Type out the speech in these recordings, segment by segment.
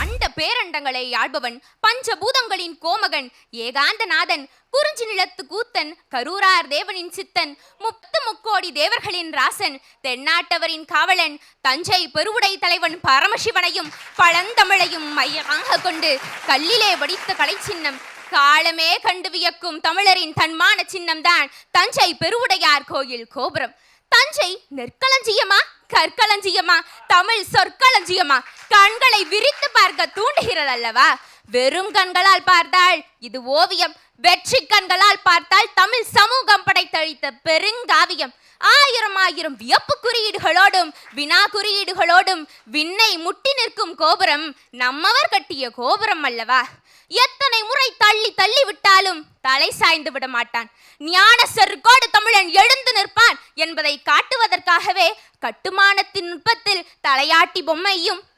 அண்ட பேரண்டங்களை ஆள்பவன் பஞ்சபூதங்களின் கோமகன் ஏகாந்தநாதன் குறிஞ்சி நிலத்து கூத்தன் கரூரார் தேவனின் சித்தன் முப்பத்து முக்கோடி தேவர்களின் ராசன் தென்னாட்டவரின் காவலன் தஞ்சை பெருவுடை தலைவன் பரமசிவனையும் பழந்தமிழையும் மையமாக கொண்டு கல்லிலே வடித்த கலைச்சின்னம் காலமே கண்டு வியக்கும் தமிழரின் தன்மான சின்னம்தான் தஞ்சை பெருவுடையார் கோயில் கோபுரம். தஞ்சை நெற்களஞ்சியமா? கற்களஞ்சியமா? தமிழ் சொற்களஞ்சியமா? கண்களை விரித்து பார்க்க தூண்டுகிறது அல்லவா வெறும் கண்களால் பார்த்தால் இது ஓவியம் வெற்றி கண்களால் பார்த்தால் தமிழ் சமூகம் படைத்தளித்த பெருங்காவியம். ஆயிரம் ஆயிரம் வியப்பு குறியீடுகளோடும் வினா குறியீடுகளோடும் விண்ணை முட்டி நிற்கும் கோபுரம் நம்மவர் கட்டிய கோபுரம் அல்லவா? எத்தனை முறை தள்ளி தள்ளி விட்டாலும் தலை சாய்ந்து விட மாட்டான். ஞான செருக்கோடு தமிழன் எழுந்து நிற்பான் என்பதை காட்டுவதற்காகவே கட்டுமானத்தின் நுட்பத்தில் தலையாட்டி பொம்மையும்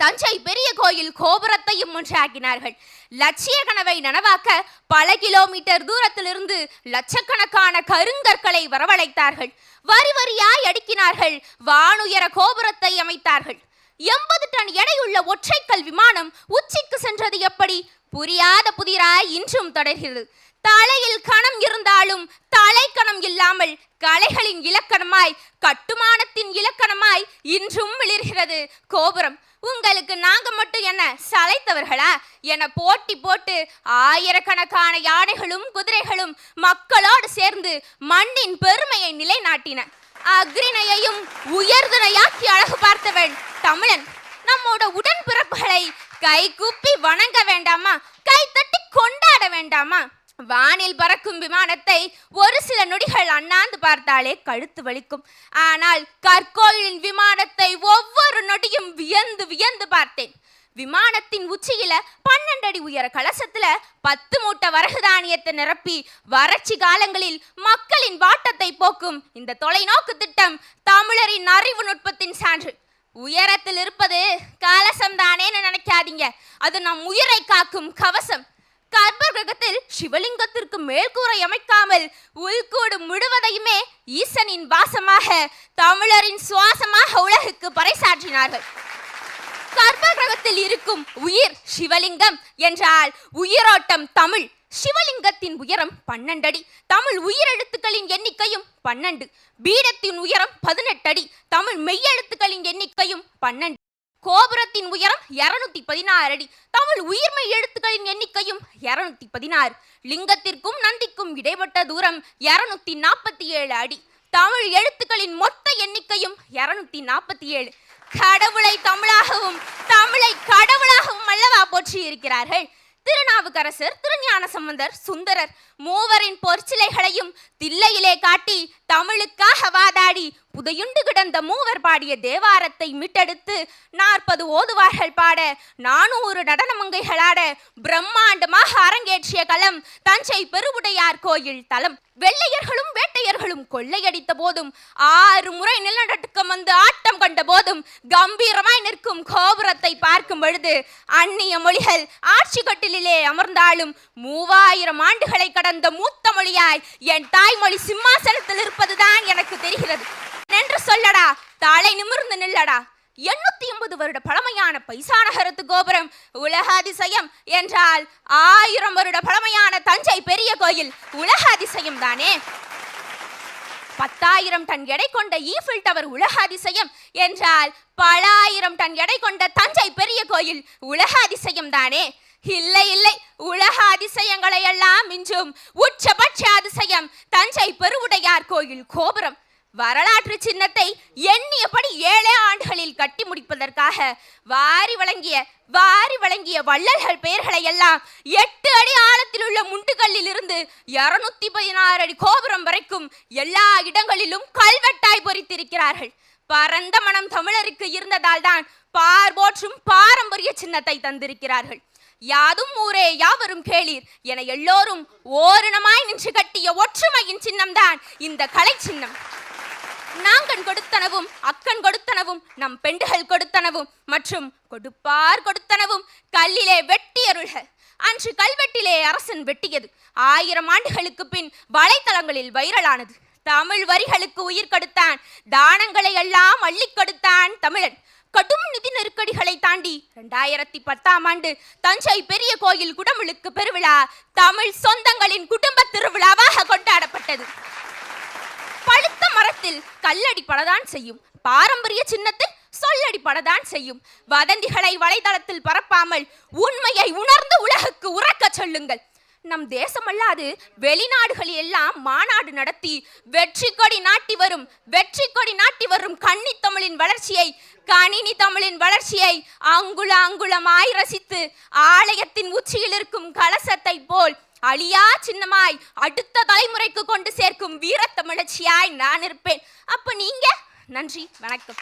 தஞ்சை பெரிய கோயில் கோபுரத்தையும் ஒன்றாக்கினார்கள். லட்சிய கனவை நனவாக்க பல கிலோமீட்டர் தூரத்திலிருந்து லட்சக்கணக்கான கருங்கற்களை வரவழைத்தார்கள். வரி வரியாய் அடுக்கினார்கள். வானுயர கோபுரத்தை அமைத்தார்கள். எண்பது டன் எடையுள்ள ஒற்றைக்கல் விமானம் உச்சிக்கு சென்றது எப்படி? புரியாத புதிராய் இன்றும் தொடர்கிறது. தலையில் கணம் இருந்தாலும் தலை கணம் இல்லாமல் கலைகளின் இலக்கணமாய் கட்டுமானத்தின் இலக்கணமாய் இன்றும் மிளிர்கிறது கோபுரம் உங்களுக்கு நாங்க மட்டும் என்ன சளைத்தவர்களா? என போட்டி போட்டு ஆயிரக்கணக்கான யானைகளும் குதிரைகளும் மக்களோடு சேர்ந்து மண்ணின் பெருமையை நிலைநாட்டின. அக்ரிணையையும் உயர்துணையாக்கி அழகு பார்த்தவன் தமிழன். நம்மோட உடன்பிறப்புகளை கை கூப்பி வணங்க வேண்டாமா? கை தட்டி கொண்டாட வேண்டாமா? வானில் பறக்கும் விமானத்தை ஒரு சில நொடிகள் அண்ணாந்து பார்த்தாலே கழுத்து வலிக்கும். ஆனால் கற்கோயிலின் விமானத்தை பார்த்தேன். விமானத்தின் உச்சியில பன்னெண்டு அடி உயர கலசத்துல பத்து மூட்டை வரகு தானியத்தை நிரப்பி வறட்சி காலங்களில் மக்களின் வாட்டத்தை போக்கும் இந்த தொலைநோக்கு திட்டம் தமிழரின் அறிவு நுட்பத்தின் சான்று. உயரத்தில் இருப்பது கலசம் தானேன்னு நினைக்காதீங்க. அது நம் உயிரை காக்கும் கவசம். கர்ப்ப கிரகத்தில் சிவலிங்கத்திற்கு மேல்கூரை அமைக்காமல் உள்கூடு முழுவதையுமே ஈசனின் வாசமாக தமிழரின் சுவாசமாக உலகுக்கு பறைசாற்றினார்கள். கர்ப்ப இருக்கும் உயிர் சிவலிங்கம் என்றால் உயிரோட்டம் தமிழ். சிவலிங்கத்தின் உயரம் பன்னெண்டு அடி தமிழ் உயிரெழுத்துக்களின் எண்ணிக்கையும் பன்னெண்டு. பீடத்தின் உயரம் பதினெட்டு அடி தமிழ் மெய்யெழுத்துக்களின் எண்ணிக்கையும் பன்னெண்டு. கோபுரத்தின் உயரம் இருநூத்தி பதினாறு அடி தமிழ் உயிர்மை எழுத்துக்களின் எண்ணிக்கையும் இருநூத்தி பதினாறு. லிங்கத்திற்கும் நந்திக்கும் இடைப்பட்ட தூரம் இருநூத்தி நாற்பத்தி ஏழு அடி தமிழ் எழுத்துக்களின் மொத்த எண்ணிக்கையும் இருநூத்தி நாற்பத்தி ஏழு. கடவுளை தமிழாகவும் தமிழை கடவுளாகவும் அல்லவா போற்றி இருக்கிறார்கள் திருநாவுக்கரசர் திருஞான சம்பந்தர் சுந்தரர் மூவரின் பொற்சிலைகளையும் தில்லையிலே காட்டி தமிழுக்காக வாதாடி புதையுண்டு கிடந்த மூவர் பாடிய தேவாரத்தை மீட்டெடுத்து நாற்பது ஓதுவார்கள் பாட நானூறு நடனமங்கைகளாட பிரம்மாண்டமாக அரங்கேற்றிய களம் தஞ்சை பெருவுடையார் கோயில் தலம். வெள்ளையர்களும் வேட்டையர்களும் கொள்ளையடித்த போதும் ஆறு முறை நிலநடுக்கம் வந்து ஆட்டம் கண்ட போதும் கம்பீரமாய் நிற்கும் கோபுரத்தை பார்க்கும் பொழுது அந்நிய மொழிகள் ஆட்சி கட்டிலே அமர்ந்தாலும் மூவாயிரம் ஆண்டுகளை கடந்த மூத்த மொழியாய் என் தாய்மொழி சிம்மாசனத்தில் இருப்பதுதான் எனக்கு தெரிகிறது. என்று சொல்லடா. தலை நிமிர்ந்து நில்லடா. எண்ணூத்தி எண்பது வருட பழமையான பைசாநகரத்து கோபுரம் உலக அதிசயம் என்றால் ஆயிரம் வருட பழமையான தஞ்சை பெரிய கோயில் உலக அதிசயம் தானே? பத்தாயிரம் டன் எடை கொண்ட ஈஃபில் டவர் உலக அதிசயம் என்றால் பல ஆயிரம் டன் எடை கொண்ட தஞ்சை பெரிய கோயில் உலக அதிசயம் தானே? இல்லை இல்லை. உலக அதிசயங்களை எல்லாம் மிஞ்சும் உச்சபட்ச அதிசயம் தஞ்சை பெருவுடையார் கோயில் கோபுரம். வரலாற்று சின்னத்தை எண்ணியபடி ஏழே ஆண்டுகளில் கட்டி முடிப்பதற்காக வாரி வழங்கிய வாரி வழங்கிய வள்ளல்கள் பெயர்களை எல்லாம் எட்டு அடி ஆழத்தில் உள்ள முண்டுகல்லில் இருந்து இருநூத்தி பதினாறு அடி கோபுரம் வரைக்கும் எல்லா இடங்களிலும் கல்வெட்டாய் பொறித்திருக்கிறார்கள். பரந்த மனம் தமிழருக்கு இருந்ததால் தான் பார்போற்றும் பாரம்பரிய சின்னத்தை தந்திருக்கிறார்கள். யாதும் ஊரே யாவரும் கேளீர் என எல்லோரும் ஓரினமாய் நின்று கட்டிய ஒற்றுமையின் சின்னம்தான் இந்த கலை சின்னம் நாங்கண் கொடுத்தனவும் அக்கன் கொடுத்தனவும் நம் பெண்டுகள் கொடுத்தனவும் மற்றும் கொடுப்பார் கொடுத்தனவும் கல்லிலே வெட்டியருள்க அன்று கல்வெட்டிலே அரசன் வெட்டியது. ஆயிரம் ஆண்டுகளுக்கு பின் வலைத்தளங்களில் வைரலானது. தமிழ் வரிகளுக்கு உயிர் கொடுத்தான் தானங்களை எல்லாம் அள்ளிக் கொடுத்தான் தமிழன். கடும் நிதி நெருக்கடிகளை தாண்டி தாண்டி ரெண்டாயிரத்தி பத்தாம் ஆண்டு தஞ்சை பெரிய கோயில் குடமுழுக்கு பெருவிழா தமிழ் சொந்தங்களின் குடும்ப திருவிழாவாக கொண்டாடப்பட்டது. பழுத்த மரத்தில் கல்லடி படதான் செய்யும். பாரம்பரிய சின்னத்தில் சொல்லடி படதான் செய்யும். வதந்திகளை வலைதளத்தில் பரப்பாமல் உண்மையை உணர்ந்து உலகுக்கு உறக்க சொல்லுங்கள். நம் தேசமல்லாது வெளிநாடுகளில் எல்லாம் மாநாடு நடத்தி வெற்றி கொடி நாட்டி வரும் வெற்றி கொடி நாட்டி வரும் கன்னி தமிழின் வளர்ச்சியை கணினி தமிழின் வளர்ச்சியை அங்குல அங்குலமாய் ரசித்து ஆலயத்தின் உச்சியில் இருக்கும் கலசத்தை போல் அழியா சின்னமாய் அடுத்த தலைமுறைக்கு கொண்டு சேர்க்கும் வீரத்தமிழச்சியாய் நான் இருப்பேன். அப்ப நீங்க நன்றி வணக்கம்.